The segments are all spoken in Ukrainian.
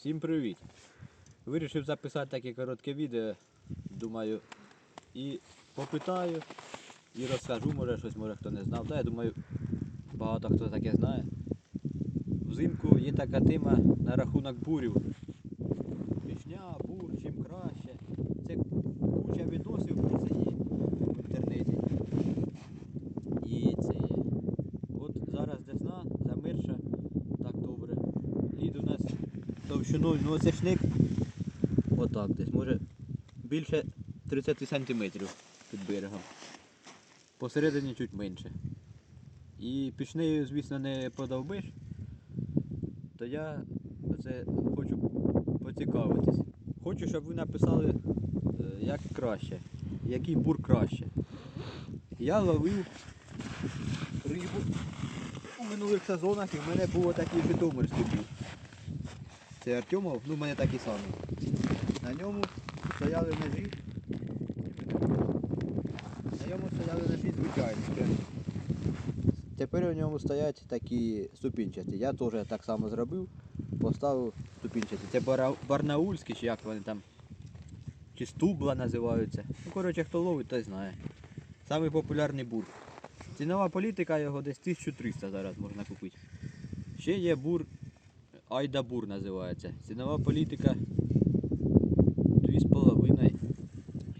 Всім привіт! Вирішив записати таке коротке відео, думаю, і попитаю, і розкажу, може щось, може хто не знав. Та я думаю, багато хто таке знає. Взимку є така тема на рахунок бурів. Пішня, бур, чим краще. Це куча відосів про це є в інтернеті. І це є. От зараз десна, замерша, так добре. Лід у нас товщиною, ну оце отак десь, може більше 30 сантиметрів під берегом. Посередині чуть менше. І пішнею, звісно, не подовбиш, то я це хочу поцікавитись. Хочу, щоб ви написали, е, як краще, який бур краще. Я ловив рибу у минулих сезонах і в мене було такий житомирський бур. Це Артемов, ну в мене такий самий. На ньому стояли ножі. На ньому стояли ножі звичайні. Тепер у ньому стоять такі ступінчасті. Я теж так само зробив, поставив ступінчасті. Це барнаульські, чи як вони там, чи стубла називаються. Ну, коротше, хто ловить, той знає. Самий популярний бур. Цінова політика його десь 1300 зараз можна купити. Ще є бур, Айда бур називається. Цінова політика 2,5.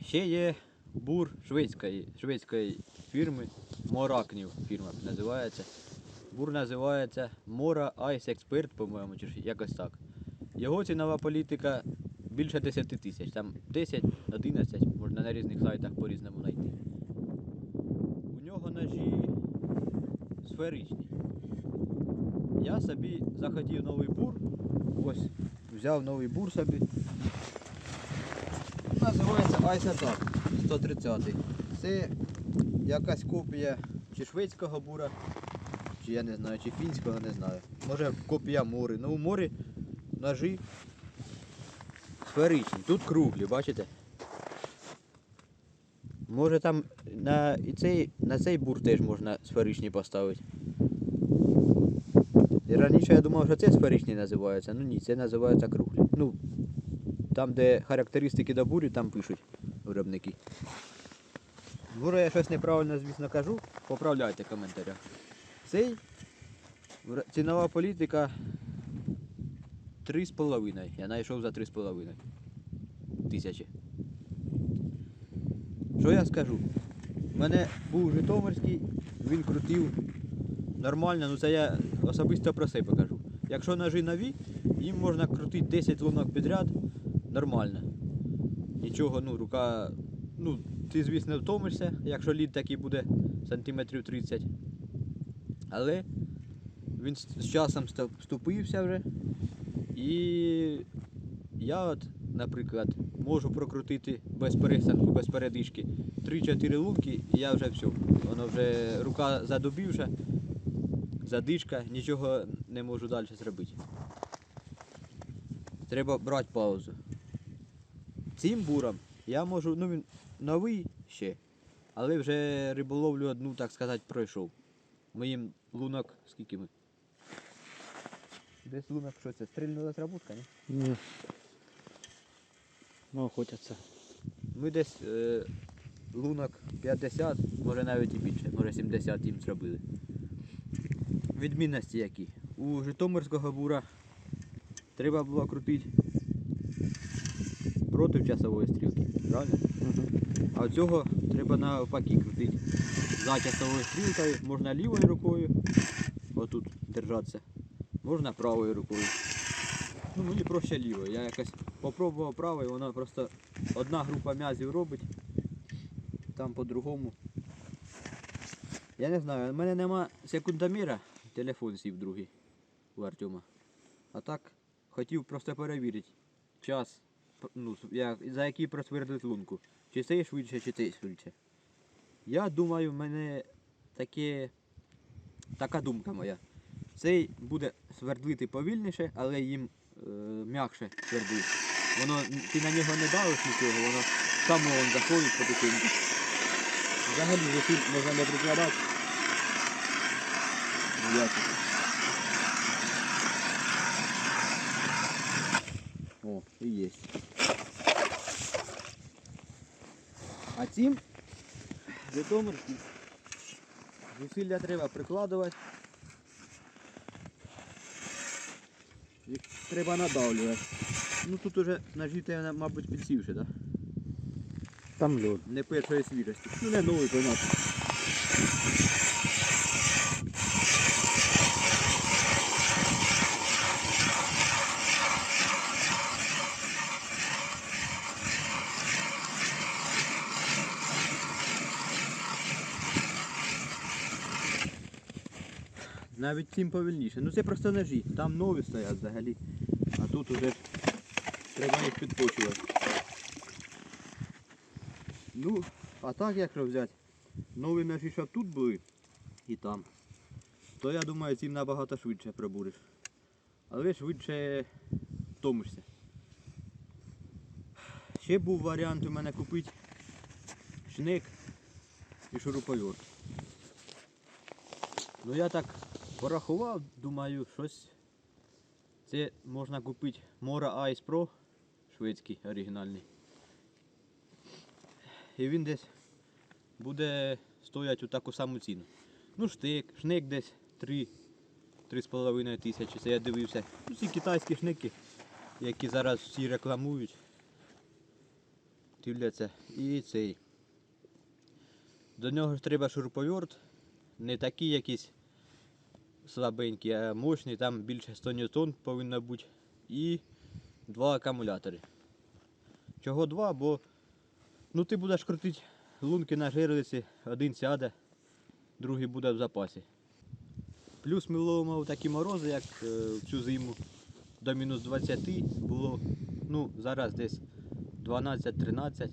Ще є бур шведської, шведської фірми, Моракнів фірма називається. Бур називається Mora Ice Expert, по-моєму, чи якось так. Його цінова політика більше 10 тисяч. Там 10, 11, можна на різних сайтах по-різному знайти. У нього ножі сферичні. Я собі захотів новий бур. Ось, взяв новий бур собі. Називається Attack 130. Це якась копія чи шведського бура, чи я не знаю, чи фінського, не знаю. Може копія мори. Ну у морі ножі сферичні. Тут круглі, бачите? Може там на, цей, на цей бур теж можна сферичні поставити. І раніше я думав, що це сферичні називаються. Ну ні, це називаються круглі. Ну, там, де характеристики до бурі, там пишуть виробники. Може я щось неправильно, звісно, кажу, поправляйте в коментарях. Цей цінова політика 3,5. Я знайшов за 3,5 тисячі. Що я скажу? У мене був Житомирський, він крутив нормально, ну це я особисто про себе кажу. Якщо ножі нові, їм можна крутити 10 лунок підряд нормально. Нічого, ну, рука. Ну, ти, звісно, втомишся, якщо лід такий буде сантиметрів 30. Але він з часом вступився вже. І я от, наприклад, можу прокрутити без пересадку, без передишки 3-4 лунки, і я вже все. Воно вже рука задубівша, задишка, нічого не можу далі зробити. Треба брати паузу. Цим буром я можу, ну він новий ще, але вже риболовлю одну, так сказати, пройшов. Моїм лунок, скільки ми? Десь лунок, що це? Стрільнула отработка, ні? Ні. Ну, охотяться. Ми десь е, лунок 50, може навіть і більше, може 70 їм зробили. Відмінності які. У Житомирського бура треба було крутити проти часової стрілки, правильно? Угу. А цього треба навпаки крутити. За часовою стрілкою можна лівою рукою, отут держатися, можна правою рукою. Ну мені проще лівою. Я якось попробував правою, вона просто одна група м'язів робить, там по-другому. Я не знаю, у мене нема секундоміра, телефон сів другий у Артема. А так хотів просто перевірити час, ну, с- я, за який просвердлить лунку. Чи цей швидше, чи цей швидше. Я думаю, в мене таке, така думка моя. Цей буде свердлити повільніше, але їм е, м'якше свердлить. Воно, ти на нього не давиш нічого, воно само заходить потихеньку. Взагалі зусиль можна не прикладати. О, і є. А цим Житомирським зусилля треба прикладувати. Їх треба надавлювати. Ну тут уже ножі, те, мабуть, підсівши, так? Да? Там льод. Не першої свіжості. Ну не новий, понятно. Навіть цим повільніше. Ну це просто ножі. Там нові стоять взагалі. А тут уже треба їх підпочувати. Ну, а так якщо взяти нові ножі, щоб тут були і там, то я думаю, цим набагато швидше пробуриш. Але швидше втомишся. Ще був варіант у мене купити шник і шуруповерт. Ну я так порахував, думаю, щось. Це можна купити Mora Ice Pro шведський оригінальний. І він десь буде стояти у таку саму ціну. Ну, штик, шник десь 3 3,5 тисячі. Це я дивився. Ну, ці китайські шники, які зараз всі рекламують. Дивляться. І цей. До нього ж треба шуруповерт. Не такий якийсь слабенький, а мощний, там більше 100 ньютон повинно бути. І два акумулятори. Чого два? Бо ну, ти будеш крутити лунки на жерлиці, один сяде, другий буде в запасі. Плюс ми ловимо такі морози, як е, в цю зиму до мінус 20 було, ну, зараз десь 12-13,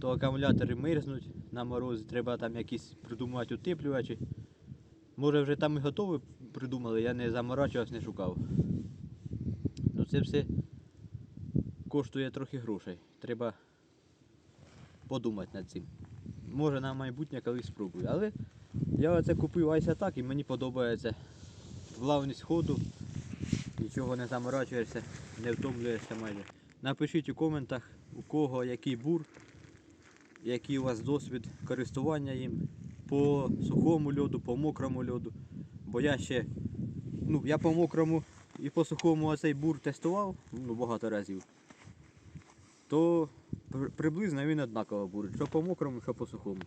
то акумулятори мерзнуть на морозі, треба там якісь придумати утеплювачі. Може вже там і готові придумали, я не заморачувався, не шукав. Ну це все коштує трохи грошей. Треба подумати над цим. Може на майбутнє колись спробую. Але я оце купив Айся так і мені подобається. Главність ходу, нічого не заморачуєшся, не втомлюєшся майже. Напишіть у коментах, у кого який бур, який у вас досвід користування їм по сухому льоду, по мокрому льоду. Бо я ще, ну я по мокрому і по сухому оцей бур тестував ну, багато разів. То приблизно він однаково бурить, що по мокрому, що по сухому.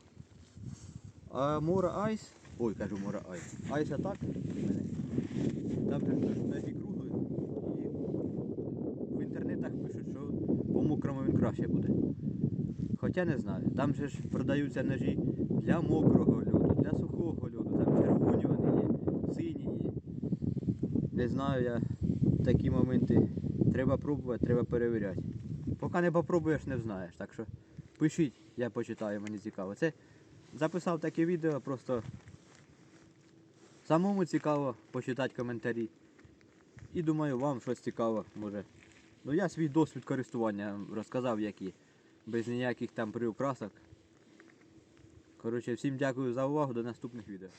А Мора Айс, ой, кажу Мора Айс. Айс атак. Там ж ножі круглі. І в інтернетах пишуть, що по мокрому він краще буде. Хоча не знаю. Там же ж продаються ножі для мокрого льоду, для сухого льоду. Там червоні вони є, сині є. Не знаю я такі моменти. Треба пробувати, треба перевіряти. Поки не попробуєш, не знаєш. Так що пишіть, я почитаю, мені цікаво. Це записав таке відео, просто самому цікаво почитати коментарі. І думаю, вам щось цікаво може. Ну я свій досвід користування розказав, які. Без ніяких там приукрасок. Коротше, всім дякую за увагу, до наступних відео.